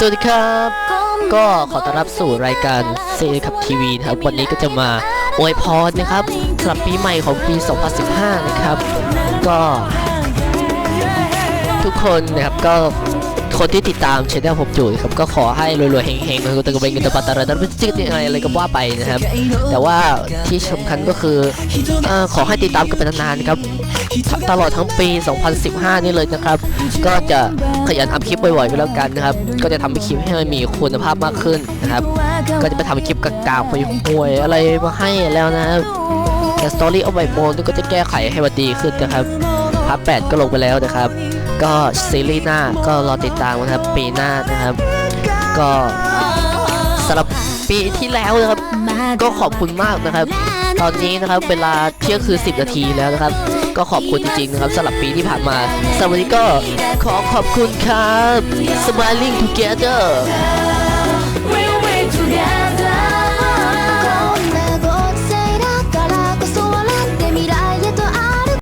สวัสดีครับ ก็ขอต้อนรับสู่รายการเซคับทีวีนะครับ วันนี้ก็จะมาอวยพรนะครับสำหรับปีใหม่ของปี 2015 นะครับ ก็ ทุกคนนะครับก็ คนที่ติดตามช anel ผมอยู่ครับก็ขอให้รวยๆเฮงๆครับตะกเงกันตะปัตตะระดับจิกอะไรอะไรก็ว่าไปนะครับ แต่ว่าที่สำคัญก็คืออขอให้ติดตามกันเป็นนานๆครับตลอดทั้งปี 2015 นี่เลยนะครับ ก็จะขยันอัพคลิปบ่อยๆไปแล้วกันนะครับ ก็จะทำคลิปให้มันมีคุณภาพมากขึ้นนะครับ ก็จะไปทำคลิปกากๆไปห่วยๆอะไรมาให้แล้วนะครับแต่สตอรี่เอาไว้โมนก็จะแก้ไขให้มันดีขึ้นนะครับพาร์ทแปดก็ลงไปแล้วนะครับ ก็ซีรีส์หน้าก็รอติดตามนะครับ ปีหน้านะครับ ก็สำหรับปีที่แล้วนะครับ ก็ขอบคุณมากนะครับ ตอนนี้นะครับเวลาเที่ยงคืน10 นาทีแล้วนะครับ ก็ขอบคุณจริงๆนะครับสำหรับปีที่ผ่านมาสำหรับวันนี้ก็ขอขอบคุณครับ Smiling Together